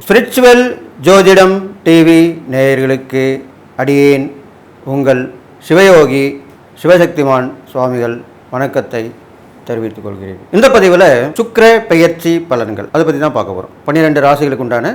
Spiritual ஜோதிடம் TV நேயர்களுக்கு அடியேன் உங்கள் சிவயோகி சிவசக்திமான் சுவாமிகள் வணக்கத்தை தெரிவித்துக் கொள்கிறேன். இந்த பதிவில் சுக்கர பெயர்ச்சி பலன்கள் அதை பற்றி தான் பார்க்க போகிறோம் பன்னிரெண்டு ராசிகளுக்கு உண்டான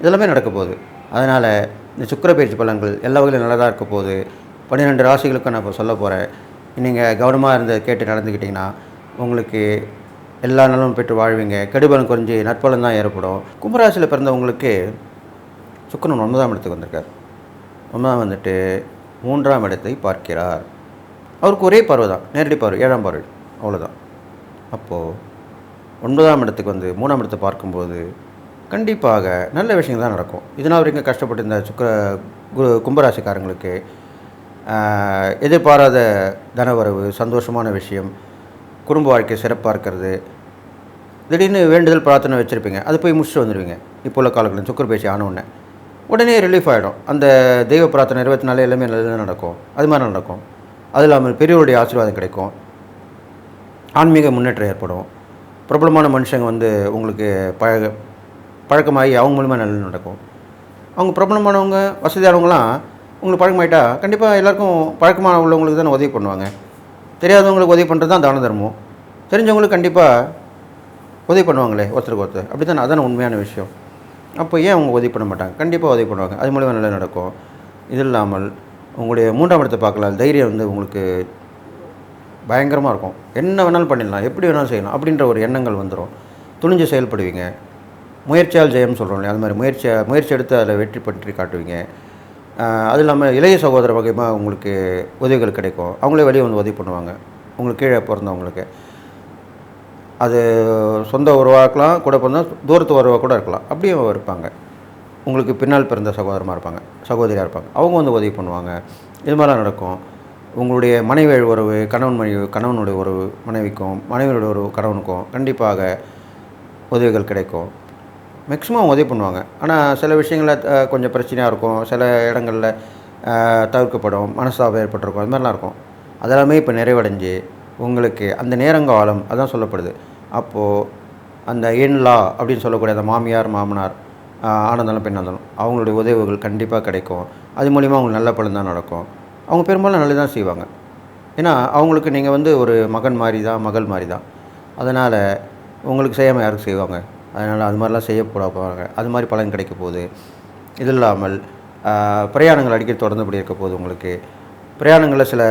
இதெல்லாமே நடக்க போகுது அதனால் இந்த சுக்கிர பயிற்சி பலன்கள் எல்லா வகையிலும் நல்லதாக இருக்க போகுது பன்னிரெண்டு ராசிகளுக்கும் நான் இப்போ சொல்ல போகிறேன் நீங்கள் கவனமாக இருந்து கேட்டு நடந்துக்கிட்டிங்கன்னா உங்களுக்கு எல்லா நலமும் பெற்று வாழ்வீங்க. கெடுபலம் குறைஞ்சி நற்பலன் தான் ஏற்படும். கும்பராசியில் பிறந்தவங்களுக்கு சுக்கிரன் ஒன்பதாம் இடத்துக்கு வந்திருக்கார். ஒன்பதாம் வந்துட்டு மூன்றாம் இடத்தை பார்க்கிறார். அவருக்கு ஒரே பார்வை தான். நேரடி பார்வை ஏழாம் பார்வை. அவ்வளோதான் அப்போது ஒன்பதாம் இடத்துக்கு வந்து மூணாம் இடத்தை பார்க்கும்போது கண்டிப்பாக நல்ல விஷயங்கள் தான் நடக்கும். இதனால் வரைக்கும் கஷ்டப்பட்டு இந்த சுக்கர குரு கும்பராசிக்காரங்களுக்கு எதிர்பாராத தனவரவு சந்தோஷமான விஷயம் குடும்ப வாழ்க்கை சிறப்பாக இருக்கிறது. திடீர்னு வேண்டுதல் பிரார்த்தனை வச்சுருப்பீங்க. அது போய் முடிச்சுட்டு வந்துடுவீங்க. இப்போ உள்ள காலங்களில் சுக்கர பேசி ஆனவுடனே உடனே. ரிலீஃப் ஆகிடும் அந்த தெய்வ பிரார்த்தனை இருபத்தி நாலு எல்லாமே நல்லதாக நடக்கும். அது மாதிரி நடக்கும். அது இல்லாமல் பெரியவருடைய ஆசீர்வாதம் கிடைக்கும். ஆன்மீக முன்னேற்றம் ஏற்படும். பிரபலமான மனுஷங்க வந்து உங்களுக்கு பழக பழக்கமாகி அவங்க மூலிமா நல்லது நடக்கும். அவங்க பிரபலமானவங்க வசதியானவங்களாம் உங்களுக்கு பழக்கமாயிட்டா கண்டிப்பாக எல்லாருக்கும் பழக்கமான உள்ளவங்களுக்கு தானே உதவி பண்ணுவாங்க. தெரியாதவங்களுக்கு உதவி பண்ணுறது தான் தான தர்மம். தெரிஞ்சவங்களுக்கு கண்டிப்பாக உதவி பண்ணுவாங்களே ஒருத்தருக்கு ஒருத்தர். அப்படி தானே அதான உண்மையான விஷயம். அப்போ ஏன் அவங்க உதவி பண்ண மாட்டாங்க? கண்டிப்பாக உதவி பண்ணுவாங்க. அது மூலிமா நல்லா நடக்கும். இது இல்லாமல் உங்களுடைய மூன்றாம் இடத்தை பார்க்கலாம் தைரியம் வந்து உங்களுக்கு பயங்கரமாக இருக்கும். என்ன வேணாலும் பண்ணிடலாம். எப்படி வேணாலும் செய்யலாம். அப்படின்ற ஒரு எண்ணங்கள் வந்துடும் துணிஞ்சு செயல்படுவீங்க. முயற்சியால் ஜெயம் சொல்கிறோம் இல்லையா? அது மாதிரி முயற்சி முயற்சி எடுத்து அதில் வெற்றி பற்றி காட்டுவீங்க. அது இல்லாமல் இளைய சகோதர வகையமாக உங்களுக்கு உதவிகள் கிடைக்கும். அவங்களே வெளியே வந்து உதவி பண்ணுவாங்க. உங்களுக்கு கீழே பிறந்தவங்களுக்கு. அது சொந்த உறவாக்கலாம் கூட பிறந்தால் தூரத்து உறவாக கூட இருக்கலாம். அப்படியே இருப்பாங்க. உங்களுக்கு பின்னால் பிறந்த சகோதரமாக இருப்பாங்க சகோதரியாக இருப்பாங்க. அவங்க வந்து உதவி பண்ணுவாங்க. இது மாதிரிலாம் நடக்கும். உங்களுடைய மனைவி உறவு கணவன் மனைவி கணவனுடைய உறவு மனைவிக்கும் மனைவியுடைய உறவு கணவனுக்கும் கண்டிப்பாக உதவிகள் கிடைக்கும். மேக்ஸிமம் உதவி பண்ணுவாங்க. ஆனால் சில விஷயங்களில் கொஞ்சம் பிரச்சனையாக இருக்கும். சில இடங்களில் தவிர்க்கப்படும். மனஸ்தாபம் ஏற்பட்டிருக்கும். அது மாதிரிலாம் இருக்கும். அதெல்லாமே இப்போ நிறைவடைஞ்சு உங்களுக்கு அந்த நேரங்காலம் அதான் சொல்லப்படுது. அப்போது அந்த எண்லா அப்படின்னு சொல்லக்கூடிய அந்த மாமியார் மாமனார் ஆனந்தாலும் பெண்ணாந்தாலும் அவங்களுடைய உதவிகள் கண்டிப்பாக கிடைக்கும். அது மூலிமா அவங்களுக்கு நல்ல பலன் தான் நடக்கும். அவங்க பெரும்பாலும் நல்லது தான் செய்வாங்க. ஏன்னா அவங்களுக்கு நீங்கள் வந்து ஒரு மகன் மாதிரி தான் மகள் மாதிரி தான் அதனால் உங்களுக்கு செய்யாமல் யாருக்கு செய்வாங்க? அதனால் அது மாதிரிலாம் செய்யப்பட போகிறாங்க அது மாதிரி பலன் கிடைக்க போகுது. இது இல்லாமல் பிரயாணங்கள் அடிக்கடி தொடர்ந்தபடி இருக்க போகுது உங்களுக்கு. பிரயாணங்களில் சில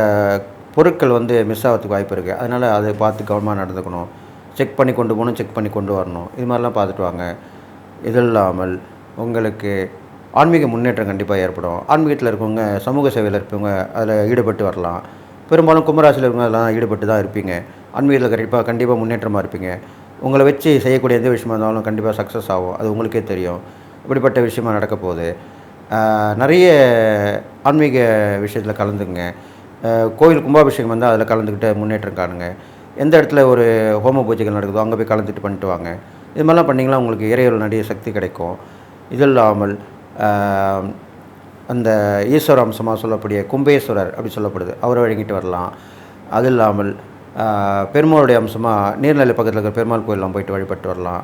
பொருட்கள் வந்து மிஸ் ஆகிறதுக்கு வாய்ப்பு இருக்குது அதனால் அதை பார்த்து கவனமாக நடந்துக்கணும். செக் பண்ணி கொண்டு போகணும் செக் பண்ணி கொண்டு வரணும். இது மாதிரிலாம் பார்த்துட்டு வாங்க. இது இல்லாமல் உங்களுக்கு ஆன்மீக முன்னேற்றம் கண்டிப்பாக ஏற்படும். ஆன்மீகத்தில் இருக்கவங்க சமூக சேவையில் இருப்பவங்க அதில் ஈடுபட்டு வரலாம். பெரும்பாலும் கும்பராசியில் இருக்கவங்க அதெல்லாம் ஈடுபட்டு தான் இருப்பீங்க. ஆன்மீகத்தில் கண்டிப்பாக கண்டிப்பாக முன்னேற்றமாக இருப்பீங்க. உங்களை வச்சு செய்யக்கூடிய எந்த விஷயமா இருந்தாலும் கண்டிப்பாக சக்ஸஸ் ஆகும். அது உங்களுக்கே தெரியும். இப்படிப்பட்ட விஷயமா நடக்க போகுது நிறைய ஆன்மீக விஷயத்தில் கலந்துங்க கோயில் கும்பாபிஷேகம் வந்து அதில் கலந்துக்கிட்டு முன்னேற்றம் காணுங்க. எந்த இடத்துல ஒரு ஹோம பூஜைகள் நடக்குதோ அங்கே போய் கலந்துட்டு பண்ணிட்டு வாங்க. இது மாதிரிலாம் பண்ணிங்கன்னா உங்களுக்கு இறையல் நிறைய சக்தி கிடைக்கும். இது இல்லாமல் அந்த ஈஸ்வர அம்சமாக சொல்லக்கூடிய கும்பேஸ்வரர் அப்படி சொல்லப்படுது. அவரை வழங்கிட்டு வரலாம். அது இல்லாமல் பெருமாளுடைய அம்சமாக நீர்நிலை பக்கத்தில் இருக்கிற பெருமாள் கோயிலெலாம் போயிட்டு வழிபட்டு வரலாம்.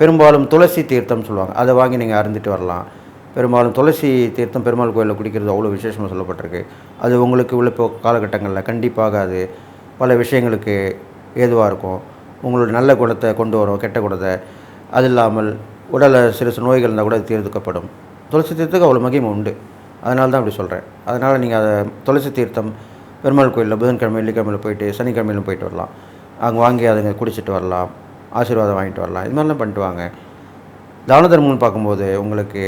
பெரும்பாலும் துளசி தீர்த்தம் சொல்லுவாங்க. அதை வாங்கி நீங்கள் அருந்திட்டு வரலாம். பெரும்பாலும் துளசி தீர்த்தம் பெருமாள் கோயிலில் குடிக்கிறது அவ்வளோ விசேஷமாக சொல்லப்பட்டிருக்கு. அது உங்களுக்கு உள்ள இப்போ காலகட்டங்களில் கண்டிப்பாக அது பல விஷயங்களுக்கு ஏதுவாக இருக்கும். உங்களோட நல்ல குணத்தை கொண்டு வரும் கெட்ட குணத்தை. அது இல்லாமல் உடலில் சிறு சிறு நோய்கள் இருந்தால் கூட தீர்த்துக்கப்படும். துளசி தீர்த்துக்கு அவ்வளோ மகிமை உண்டு. அதனால தான் அப்படி சொல்கிறேன் அதனால் நீங்கள் அதை துளசி தீர்த்தம் பெருமாள் கோயிலில் புதன்கிழமை வெள்ளிக்கிழமையில் போயிட்டு சனிக்கிழமையிலும் போயிட்டு வரலாம். அங்கே வாங்கி அதுங்க குடிச்சிட்டு வரலாம். ஆசீர்வாதம் வாங்கிட்டு வரலாம். இது மாதிரிலாம் பண்ணிட்டு வாங்க தான தர்மம்னு பார்க்கும்போது உங்களுக்கு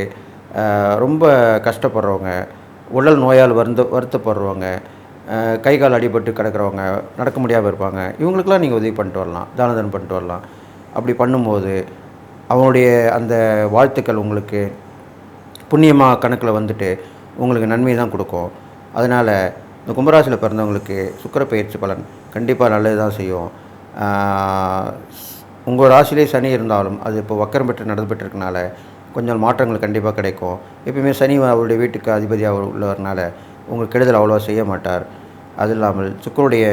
ரொம்ப கஷ்டப்படுறவங்க உடல் நோயால் வருந்த வருத்தப்படுறவங்க கை கால் அடிபட்டு கிடக்கிறவங்க நடக்க முடியாமல் இருப்பாங்க. இவங்களுக்கெல்லாம் நீங்கள் உதவி பண்ணிட்டு வரலாம். தான தர்மம் பண்ணிட்டு வரலாம். அப்படி பண்ணும்போது அவங்களுடைய அந்த வாழ்த்துக்கள் உங்களுக்கு புண்ணியமாக கணக்கில் வந்துட்டு உங்களுக்கு நன்மை தான் கொடுக்கும். அதனால் இந்த கும்பராசியில் பிறந்தவங்களுக்கு சுக்கிர பயிற்சி பலன் கண்டிப்பாக நல்லது தான் செய்யும் உங்கள் ராசியிலே சனி இருந்தாலும் அது இப்போ வக்கரம் பெற்று நடந்து பெற்றிருக்கனால கொஞ்சம் மாற்றங்கள் கண்டிப்பாக கிடைக்கும். எப்பயுமே சனி அவருடைய வீட்டுக்கு அதிபதியாக உள்ளவர்னால உங்களுக்கு கெடுதல் அவ்வளோவா செய்ய மாட்டார். அது இல்லாமல் சுக்கருடைய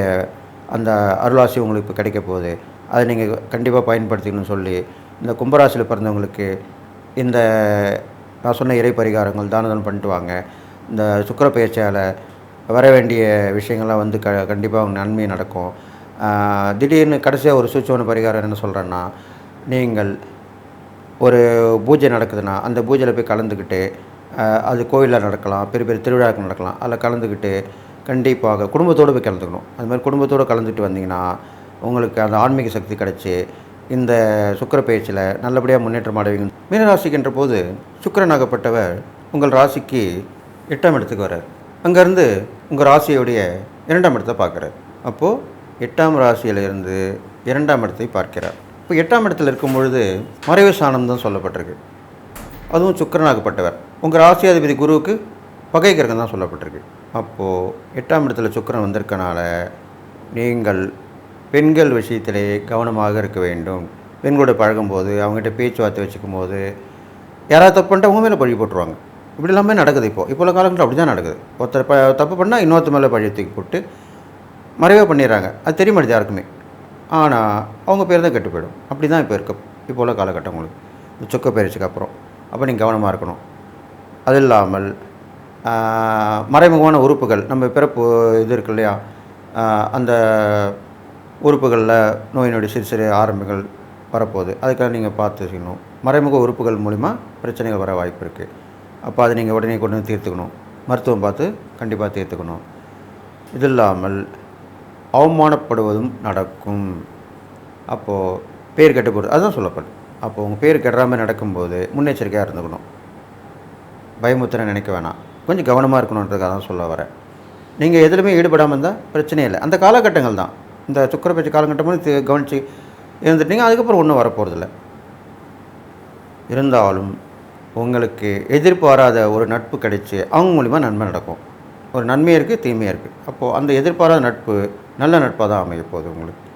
அந்த அருளாசி உங்களுக்கு இப்போ கிடைக்க போகுது. அதை நீங்கள் கண்டிப்பாக பயன்படுத்திக்கணும்னு சொல்லி இந்த கும்பராசியில் பிறந்தவங்களுக்கு இந்த நான் சொன்ன இறை பரிகாரங்கள் தானதம் பண்ணிட்டு வாங்க. இந்த சுக்கர பயிற்சியால் வர வேண்டிய விஷயங்கள்லாம் வந்து க கண்டிப்பாக அவங்க நன்மை நடக்கும். திடீர்னு கடைசியாக ஒரு சூட்சமான பரிகாரம் என்ன சொல்கிறேன்னா நீங்கள் ஒரு பூஜை நடக்குதுன்னா அந்த பூஜையில் போய் கலந்துக்கிட்டு அது கோயிலில் நடக்கலாம் பெரிய பெரிய திருவிழாக்கள் நடக்கலாம் அதில் கலந்துக்கிட்டு கண்டிப்பாக குடும்பத்தோடு போய் கலந்துக்கணும். அது மாதிரி குடும்பத்தோடு கலந்துட்டு வந்தீங்கன்னா உங்களுக்கு அந்த ஆன்மீக சக்தி கிடச்சி இந்த சுக்கிர பயிற்சியில் நல்லபடியாக முன்னேற்றம் அடைவீங்க. மீனராசிக்கின்ற போது சுக்கரனாகப்பட்டவர் உங்கள் ராசிக்கு எட்டாம் இடத்துக்கு வர்றார். அங்கேருந்து உங்கள் ராசியுடைய இரண்டாம் இடத்தை பார்க்குறார். அப்போது எட்டாம் ராசியிலிருந்து இரண்டாம் இடத்தை பார்க்கிறார். இப்போ எட்டாம் இடத்துல இருக்கும் பொழுது மறைவு சாணம் தான் சொல்லப்பட்டிருக்கு. அதுவும் சுக்கரனாகப்பட்டவர் உங்கள் ராசியாதிபதி குருவுக்கு பகை கிரகம் தான் சொல்லப்பட்டிருக்கு. அப்போது எட்டாம் இடத்துல சுக்கரன் வந்திருக்கனால நீங்கள் பெண்கள் விஷயத்திலே கவனமாக இருக்க வேண்டும். பெண்களோட பழகும்போது அவங்ககிட்ட பேச்சுவார்த்தை வச்சுக்கும் போது யாராவது தப்பு பண்ணிட்டா அவங்க மேலே பழி போட்டுருவாங்க. இப்படி எல்லாமே நடக்குது இப்போ. இப்போ உள்ள காலங்களில் அப்படி தான் நடக்குது. ஒருத்தர் ப தப்பு பண்ணால் இன்னொருத்த மேலே பழி தூக்கி போட்டு மறைவே பண்ணிடுறாங்க. அது தெரிய மாட்டேது யாருக்குமே. ஆனால் அவங்க பேர் தான் கெட்டு போயிடும் அப்படி தான் இப்போ இருக்க. இப்போ உள்ள காலகட்டம் உங்களுக்கு. இந்த சொக்க பயிற்சிக்கு அப்புறம். அப்போ நீங்கள் கவனமாக இருக்கணும். அது இல்லாமல் மறைமுகமான உறுப்புகள் நம்ம பிறப்பு இது இருக்கு இல்லையா? அந்த உறுப்புகளில் நோய் நொடி சிறு சிறு ஆரம்பங்கள் வரப்போகுது. அதுக்காக நீங்கள் பார்த்து செய்யணும் மறைமுக உறுப்புகள் மூலிமா பிரச்சனைகள் வர வாய்ப்பு இருக்குது அப்போ அதை நீங்கள் உடனே கொண்டு வந்து தீர்த்துக்கணும். மருத்துவம் பார்த்து கண்டிப்பாக தீர்த்துக்கணும். இது இல்லாமல் அவமானப்படுவதும் நடக்கும். அப்போது பேர் கெட்டு போகிறது அதுதான் சொல்லப்படும் அப்போது உங்கள் பேர் கெடுற நடக்கும்போது முன்னெச்சரிக்கையாக இருந்துக்கணும். பயமுத்திர நினைக்க வேணாம். கொஞ்சம் கவனமாக இருக்கணுன்றதுக்காக தான் சொல்ல வரேன். நீங்கள் எதுலையுமே ஈடுபடாமல் இருந்தால் பிரச்சனையே இல்லை. அந்த காலகட்டங்கள் தான். இந்த சுக்கரப்பேச்சு காலகட்டமும் கவனித்து கவனிச்சு இருந்துட்டீங்க அதுக்கப்புறம் ஒன்றும் வரப்போகிறதில்ல இருந்தாலும் உங்களுக்கு எதிர்பாராத ஒரு நட்பு கிடைச்சி அவங்க மூலிமா நன்மை நடக்கும். ஒரு நன்மையும் இருக்குது தீமையும் இருக்குது அப்போது அந்த எதிர்பாராத நட்பு நல்ல நட்பாக தான் அமைய போகுது உங்களுக்கு.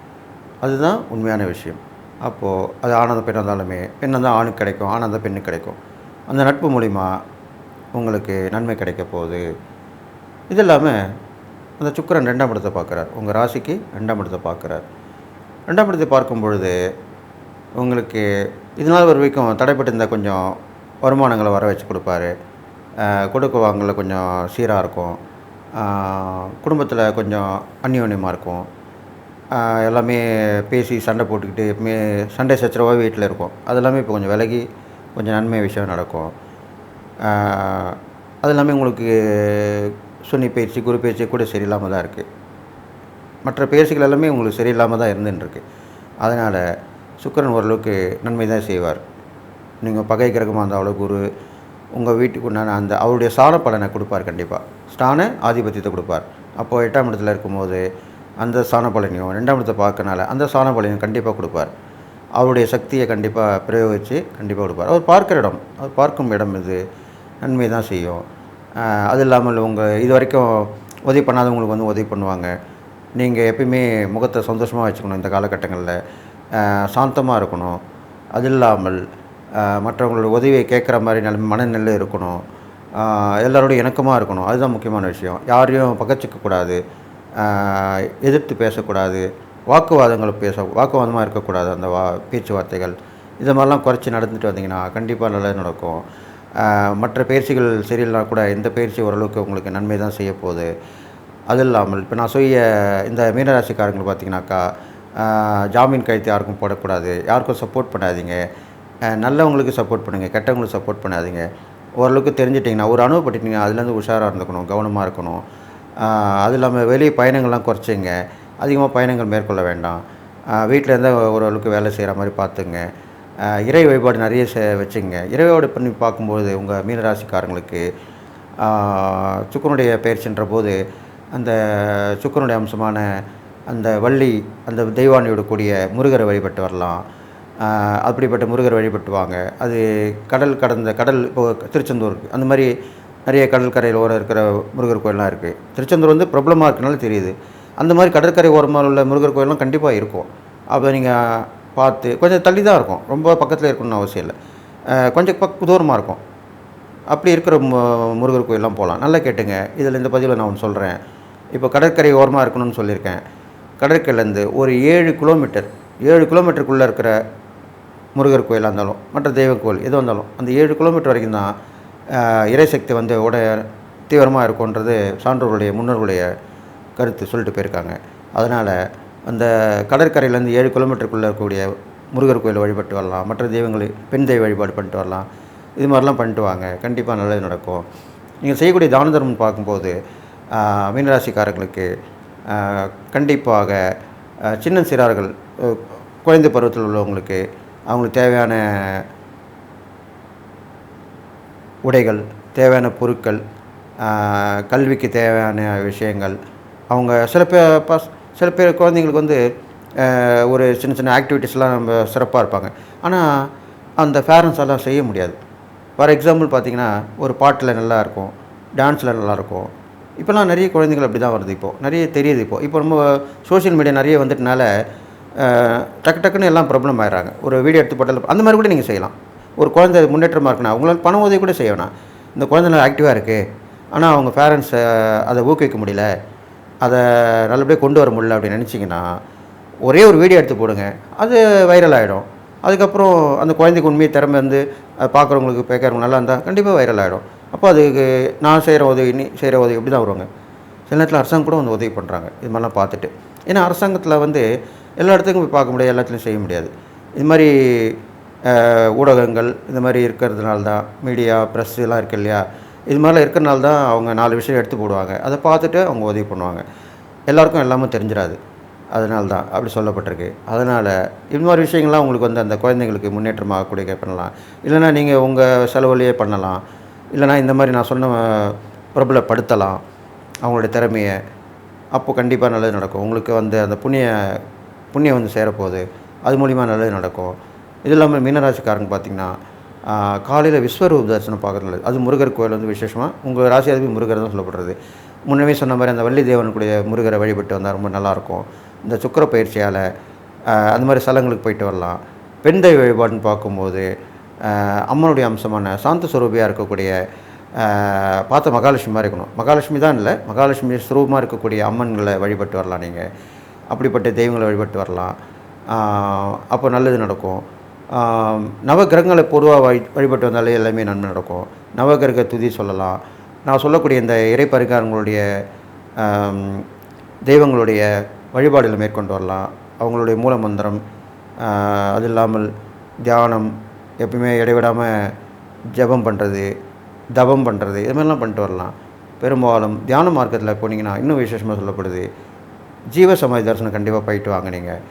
அதுதான் உண்மையான விஷயம். அப்போது அது ஆனந்த பெண்ணாக இருந்தாலுமே பெண்ணாக தான் ஆணுக்கு கிடைக்கும் ஆனந்த பெண்ணுக்கு கிடைக்கும். அந்த நட்பு மூலிமா உங்களுக்கு நன்மை கிடைக்க போகுது. இது இல்லாமல் அந்த சுக்கிரன் ரெண்டாம் இடத்தை பார்க்குறார். உங்கள் ராசிக்கு ரெண்டாம் இடத்தை பார்க்குறார். ரெண்டாம் இடத்தை பார்க்கும் பொழுது உங்களுக்கு இதனால் ஒரு வரைக்கும் தடைப்பட்டிருந்த கொஞ்சம் வருமானங்களை வர வச்சு கொடுப்பாரு. அஹ், வாங்கல கொஞ்சம் சீராக இருக்கும். குடும்பத்தில் கொஞ்சம் அந்யோன்யமாக இருக்கும். எல்லாமே பேசி சண்டை போட்டுக்கிட்டு எப்பவுமே சண்டை சச்சரவாக வீட்டில் இருக்கும். அது எல்லாமே இப்போ கொஞ்சம் விலகி கொஞ்சம் நன்மை விஷயம் நடக்கும். அது எல்லாமே உங்களுக்கு சுன்னி பயிற்சி குரு பயிற்சி கூட சரியில்லாமல் தான் இருக்குது மற்ற பயிற்சிகள் எல்லாமே உங்களுக்கு சரியில்லாமல் தான் இருந்துருக்கு அதனால் சுக்கிரன் ஓரளவுக்கு நன்மை தான் செய்வார். நீங்கள் பகை கிரகமாக அவ்வளோ குரு உங்கள் வீட்டுக்கு உண்டான அந்த அவருடைய சாண பலனை கொடுப்பார் கண்டிப்பாக. ஸ்தான ஆதிபத்தியத்தை கொடுப்பார். அப்போது எட்டாம் இடத்துல இருக்கும்போது அந்த சாண பலனையும் ரெண்டாம் இடத்தை பார்க்கனால அந்த சாண பலனையும் கண்டிப்பாக கொடுப்பார். அவருடைய சக்தியை கண்டிப்பாக பிரயோகித்து கண்டிப்பாக கொடுப்பார். அவர் பார்க்குற இடம் அவர் பார்க்கும் இடம் இது நன்மை தான் செய்யும். அது இல்லாமல் உங்கள் இது வரைக்கும் உதவி பண்ணாதவங்களுக்கு வந்து உதவி பண்ணுவாங்க. நீங்கள் எப்பயுமே முகத்தை சந்தோஷமாக வச்சுக்கணும் இந்த காலகட்டங்களில். சாந்தமாக இருக்கணும். அது இல்லாமல் மற்றவங்களோட உதவியை கேட்குற மாதிரி நல்ல மனநிலை இருக்கணும். எல்லோரோடையும் இணக்கமாக இருக்கணும். அதுதான் முக்கியமான விஷயம். யாரையும் பகச்சிக்கக்கூடாது. எதிர்த்து பேசக்கூடாது. வாக்குவாதங்கள் பேச வாக்குவாதமாக இருக்கக்கூடாது அந்த வா பேச்சுவார்த்தைகள். இது மாதிரிலாம் குறைச்சி நடந்துட்டு வந்தீங்கன்னா கண்டிப்பாக நல்லது நடக்கும். மற்ற பயிற்சிகள் சரியில்லைனா கூட இந்த பயிற்சி ஓரளவுக்கு உங்களுக்கு நன்மை தான் செய்ய போகுது. அது இல்லாமல் இப்போ நான் சொல்லிய இந்த மீனராசிக்காரங்களை பார்த்தீங்கன்னாக்கா ஜாமீன் கைத்து யாருக்கும் போடக்கூடாது. யாருக்கும் சப்போர்ட் பண்ணாதீங்க. நல்லவங்களுக்கு சப்போர்ட் பண்ணுங்கள் கெட்டவங்களுக்கு சப்போர்ட் பண்ணாதீங்க. ஓரளவுக்கு தெரிஞ்சிட்டிங்கன்னா ஒரு அனுபவப்பட்டுட்டீங்க அதுலேருந்து உஷாராக இருந்துக்கணும் கவனமாக இருக்கணும். அது இல்லாமல் வெளியே பயணங்கள்லாம் குறைச்சிங்க அதிகமாக பயணங்கள் மேற்கொள்ள வேண்டாம். வீட்டில் இருந்தால் ஓரளவுக்கு வேலை செய்கிற மாதிரி பார்த்துங்க இறை வழிபாடு நிறைய செ வச்சுங்க. இறை வழிபாடு பண்ணி பார்க்கும்போது உங்கள் மீனராசிக்காரங்களுக்கு சுக்கரனுடைய பயிற்சின்ற போது அந்த சுக்கரனுடைய அம்சமான அந்த வள்ளி அந்த தெய்வானியோட கூடிய முருகரை வழிபட்டு வரலாம். அப்படிப்பட்ட முருகர் வழிபட்டுவாங்க. அது கடல் கடந்த கடல் இப்போ திருச்செந்தூர் அந்த மாதிரி நிறைய கடற்கரையில் ஓரம் இருக்கிற முருகர் கோயிலெலாம் இருக்குது திருச்செந்தூர் வந்து பிரபலமாக இருக்கனால தெரியுது. அந்த மாதிரி கடற்கரை ஓரமாக உள்ள முருகர் கோயிலெலாம் கண்டிப்பாக இருக்கும். அப்போ நீங்கள் பார்த்து கொஞ்சம் தள்ளி தான் இருக்கும். ரொம்ப பக்கத்தில் இருக்கணும்னு அவசியம் இல்லை. கொஞ்சம் பக் தூரமாக இருக்கும். அப்படி இருக்கிற மு- முருகர் கோயிலெலாம் போகலாம் நல்லா கேட்டுங்க. இதில் இந்த பதிவில் நான் ஒன்று சொல்கிறேன் இப்போ கடற்கரை ஓரமாக இருக்கணும்னு சொல்லியிருக்கேன். கடற்கரையிலேருந்து ஒரு ஏழு கிலோமீட்டர் ஏழு கிலோமீட்டருக்குள்ளே இருக்கிற முருகர் கோயிலாக இருந்தாலும் மற்ற தெய்வ கோயில் எது வந்தாலும் அந்த ஏழு கிலோமீட்டர் வரைக்கும் தான் இறைசக்தி வந்து உடைய தீவிரமாக இருக்கும்ன்றது சான்றோர்களுடைய முன்னோர்களுடைய கருத்து சொல்லிட்டு போயிருக்காங்க. அதனால் அந்த கடற்கரையிலேருந்து ஏழு கிலோமீட்டருக்குள்ளே இருக்கக்கூடிய முருகர் கோயில் வழிபட்டு வரலாம் மற்ற தெய்வங்களை பெண் தெய்வ வழிபாடு பண்ணிட்டு வரலாம் இது மாதிரிலாம் பண்ணிட்டு வாங்க. கண்டிப்பாக நல்லது நடக்கும். நீங்கள் செய்யக்கூடிய தான தர்மம் பார்க்கும்போது மீனராசிக்காரர்களுக்கு மீனராசிக்காரங்களுக்கு கண்டிப்பாக சின்ன சிறார்கள் குழந்தை பருவத்தில் உள்ளவங்களுக்கு அவங்களுக்கு தேவையான உடைகள் தேவையான பொருட்கள் கல்விக்கு தேவையான விஷயங்கள். அவங்க சில பேர் பஸ் சில பேர் குழந்தைங்களுக்கு வந்து ஒரு சின்ன சின்ன ஆக்டிவிட்டீஸ்லாம் நம்ம சிறப்பாக இருப்பாங்க. ஆனால் அந்த பேரண்ட்ஸ் எல்லாம் செய்ய முடியாது. ஃபார் எக்ஸாம்பிள் பார்த்தீங்கன்னா ஒரு பாட்டில் நல்லா இருக்கும் டான்ஸில் நல்லா இருக்கும். இப்போலாம் நிறைய குழந்தைகள் அப்படி தான் வருது இப்போது நிறைய தெரியுது இப்போது இப்போ நம்ம சோஷியல் மீடியா நிறைய வந்துட்டனால டக்கு டக்குன்னு எல்லாம் ப்ராப்ளம் ஆயிடுறாங்க. ஒரு வீடியோ எடுத்து போட்டால் அந்த மாதிரி கூட நீங்கள் செய்யலாம். ஒரு குழந்தை முன்னேற்றமாக இருக்குன்னா அவங்களால பண உதவி கூட செய்ய வேணாம். இந்த குழந்தை நல்லா ஆக்டிவாக இருக்குது ஆனால் அவங்க பேரண்ட்ஸ் அதை ஊக்குவிக்க முடியல. அதை நல்லபடியாக கொண்டு வர முடியல அப்படின்னு நினச்சிங்கன்னா ஒரே ஒரு வீடியோ எடுத்து போடுங்க. அது வைரல் ஆகிடும் அதுக்கப்புறம் அந்த குழந்தைக்கு உண்மையை திறமை வந்து அதை பார்க்குறவங்களுக்கு பேக்கிறவங்க நல்லா இருந்தால் கண்டிப்பாக வைரல் ஆகிடும் அப்போ அதுக்கு நான் செய்கிற உதவி நீ செய்கிற உதவி இப்படி தான் வருவாங்க. சில நேரத்தில் அரசாங்கம் கூட வந்து உதவி பண்ணுறாங்க இது மாதிரிலாம் பார்த்துட்டு. ஏன்னா அரசாங்கத்தில் வந்து எல்லா இடத்துக்கும் போய் பார்க்க முடியாது எல்லாத்துலையும் செய்ய முடியாது. இது மாதிரி ஊடகங்கள் இந்த மாதிரி இருக்கிறதுனால தான் மீடியா ப்ரெஸ் எல்லாம் இருக்கு இல்லையா? இது மாதிரிலாம் இருக்கிறனால தான் அவங்க நாலு விஷயம் எடுத்து போடுவாங்க. அதை பார்த்துட்டு அவங்க உதவி பண்ணுவாங்க. எல்லாருக்கும் எல்லாமே தெரிஞ்சிடாது அதனால தான் அப்படி சொல்லப்பட்டிருக்கு. அதனால் இது மாதிரி விஷயங்கள்லாம் உங்களுக்கு வந்து அந்த குழந்தைங்களுக்கு முன்னேற்றமாகக்கூடிய பண்ணலாம். இல்லைனா நீங்கள் உங்கள் செலவுலையே பண்ணலாம். இல்லைனா இந்த மாதிரி நான் சொன்ன பிரபலப்படுத்தலாம். அவங்களுடைய திறமையை அப்போ கண்டிப்பாக நல்லது நடக்கும். உங்களுக்கு வந்து அந்த புண்ணிய புண்ணியம் வந்து சேரப்போகுது. அது மூலிமா நல்லது நடக்கும். இது இல்லாமல் மீனராசிக்காரங்க பார்த்திங்கன்னா காலையில் விஸ்வரூப தரிசனம் பார்க்குறது நல்லது. அது முருகர் கோயில் வந்து விசேஷமாக உங்கள் ராசி அதிபதி முருகர் தான் சொல்லப்படுறது. முன்னமே சொன்ன மாதிரி அந்த வள்ளி தேவனுக்குடைய முருகரை வழிபட்டு வந்தால் ரொம்ப நல்லாயிருக்கும். இந்த சுக்கிர பயிற்சியால் அந்த மாதிரி ஸ்தலங்களுக்கு போயிட்டு வரலாம். பெண் தெய்வ வழிபாடுன்னு பார்க்கும்போது அம்மனுடைய அம்சமான சாந்த சுரூபியாக இருக்கக்கூடிய பார்த்த மகாலட்சுமி மாதிரி இருக்கணும். மகாலட்சுமி தான் இல்லை. மகாலட்சுமி சுரூபமாக இருக்கக்கூடிய அம்மன்களை வழிபட்டு வரலாம் நீங்கள் அப்படிப்பட்ட தெய்வங்களை வழிபட்டு வரலாம். அப்போ நல்லது நடக்கும். நவகிரகங்களை பொதுவாக வழி வழிபட்டு வந்தாலே எல்லாமே நன்மை நடக்கும். நவகிரக துதி சொல்லலாம். நான் சொல்லக்கூடிய இந்த இறைப்பரிகாரங்களுடைய தெய்வங்களுடைய வழிபாடுகளை மேற்கொண்டு வரலாம். அவங்களுடைய மூல மந்திரம் அது இல்லாமல் தியானம் எப்பயுமே இடைவிடாமல் ஜெபம் பண்ணுறது தபம் பண்ணுறது இது மாதிரிலாம் பண்ணிட்டு வரலாம். பெரும்பாலும் தியான மார்க்கத்தில் போனீங்கன்னா இன்னும் விசேஷமாக சொல்லப்படுது ஜீவ சமாதி தரிசனம் கண்டிப்பாக போயிட்டு வாங்க நீங்கள்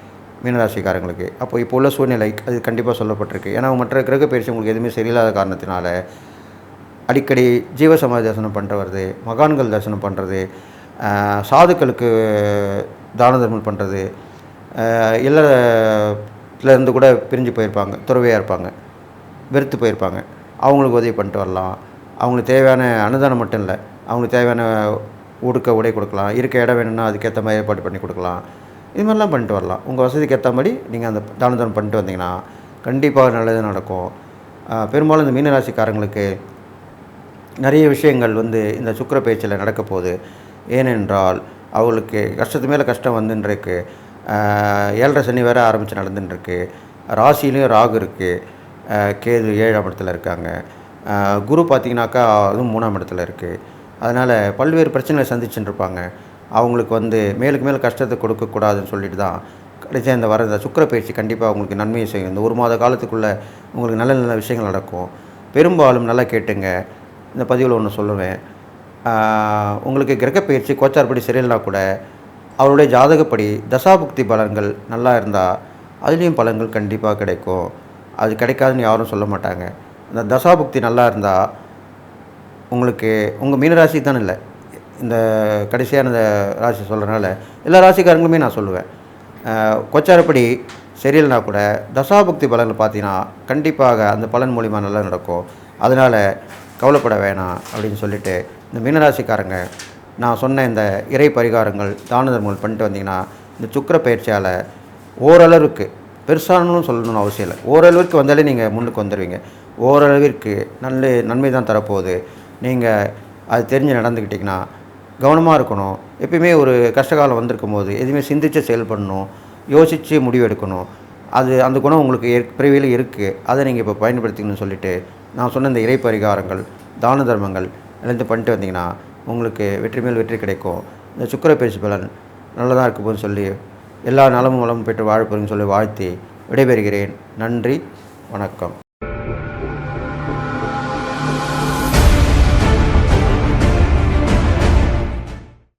மீனராசிக்காரங்களுக்கு. அப்போ இப்போ உள்ள சூழ்நிலை அது கண்டிப்பாக சொல்லப்பட்டிருக்கு. ஏன்னா மற்ற கிரக பயிற்சி உங்களுக்கு எதுவுமே சரியில்லாத காரணத்தினால அடிக்கடி ஜீவ சமாதி தரிசனம் பண்ணிட்டு வருது மகான்கள் தரிசனம் பண்ணுறது சாதுக்களுக்கு தான தர்மம் பண்ணுறது இல்லத்துலேருந்து கூட பிரிஞ்சு போயிருப்பாங்க துறவையாக இருப்பாங்க வெறுத்து போயிருப்பாங்க. அவங்களுக்கு உதவி பண்ணிட்டு வரலாம். அவங்களுக்கு தேவையான அன்னதானம் மட்டும் இல்லை அவங்களுக்கு தேவையான உடுக்க உடை கொடுக்கலாம் இருக்க இடம் வேணும்னா அதுக்கேற்ற மாதிரி ஏற்பாடு பண்ணி கொடுக்கலாம். இது மாதிரிலாம் பண்ணிட்டு வரலாம். உங்கள் வசதிக்கு ஏற்ற மாதிரி நீங்கள் அந்த தான பண்ணிட்டு வந்தீங்கன்னா கண்டிப்பாக நல்லது நடக்கும். பெரும்பாலும் இந்த மீனராசிக்காரங்களுக்கு நிறைய விஷயங்கள் வந்து இந்த சுக்கிர பயிற்சியில் நடக்க போகுது. ஏனென்றால் அவங்களுக்கு கஷ்டத்து மேலே கஷ்டம் வந்துன்றிருக்கு. ஏழரை சனி வேறு ஆரம்பித்து நடந்துட்டுருக்கு ராசிலையும் ராகு இருக்குது கேது ஏழாம் இடத்துல இருக்காங்க. குரு பார்த்திங்கனாக்கா அதுவும் மூணாம் இடத்துல இருக்குது அதனால் பல்வேறு பிரச்சனைகளை சந்திச்சுட்டு இருப்பாங்க. அவங்களுக்கு வந்து மேலுக்கு மேல் கஷ்டத்தை கொடுக்கக்கூடாதுன்னு சொல்லிட்டு தான் கடைசியாக இந்த வர இந்த சுக்கிர பயிற்சி கண்டிப்பாக உங்களுக்கு நன்மையை செய்யும். இந்த ஒரு மாத காலத்துக்குள்ளே உங்களுக்கு நல்ல நல்ல விஷயங்கள் நடக்கும். பெரும்பாலும் நல்லா கேட்டுங்க. இந்த பதிவில் ஒன்று சொல்லுவேன். உங்களுக்கு கிரக பயிற்சி கோச்சார்படி சரியில்லைனா கூட அவருடைய ஜாதகப்படி தசாபுக்தி பலன்கள் நல்லா இருந்தால் அதுலேயும் பலன்கள் கண்டிப்பாக கிடைக்கும். அது கிடைக்காதுன்னு யாரும் சொல்ல மாட்டாங்க. இந்த தசாபுக்தி நல்லா இருந்தால் உங்களுக்கு உங்கள் மீனராசி தானே இல்லை. இந்த கடைசியான இந்த ராசி சொல்கிறனால எல்லா ராசிக்காரங்களுமே நான் சொல்லுவேன். கொச்சாரப்படி சரியில்லைனா கூட தசாபுக்தி பலன் பார்த்தீங்கன்னா கண்டிப்பாக அந்த பலன் மூலிமா நல்லா நடக்கும். அதனால் கவலைப்பட வேணாம் அப்படின்னு சொல்லிட்டு இந்த மீனராசிக்காரங்க நான் சொன்ன இந்த இறை பரிகாரங்கள் தான தர்மங்கள் பண்ணிட்டு வந்தீங்கன்னா இந்த சுக்கிர பயிற்சியால் ஓரளவுக்கு பெருசானும் சொல்லணும்னு அவசியம் இல்லை. ஓரளவுக்கு வந்தாலே நீங்கள் முன்னுக்கு வந்துடுவீங்க ஓரளவிற்கு நல்ல நன்மை தான் தரப்போகுது. நீங்கள் அது தெரிஞ்சு நடந்துக்கிட்டிங்கன்னா கவனமாக இருக்கணும். எப்பயுமே ஒரு கஷ்டகாலம் வந்திருக்கும் போது எதுவுமே சிந்தித்து செயல்படணும். யோசித்து முடிவு எடுக்கணும். அது அந்த குணம் உங்களுக்கு ஏற் பிறவியில் இருக்குது அதை நீங்கள் இப்போ பயன்படுத்திக்கணும்னு சொல்லிவிட்டு நான் சொன்ன இந்த இறை பரிகாரங்கள் தான தர்மங்கள் எல்லாத்தையும் பண்ணிட்டு வந்தீங்கன்னா உங்களுக்கு வெற்றி மேல் வெற்றி கிடைக்கும். இந்த சுக்கிர பயிற்சி பலன் நல்லதாக இருக்கும்போது சொல்லி எல்லா நலமும் வளமும் பெற்று வாழப்போறேன்னு சொல்லி வாழ்த்தி விடைபெறுகிறேன். நன்றி வணக்கம்.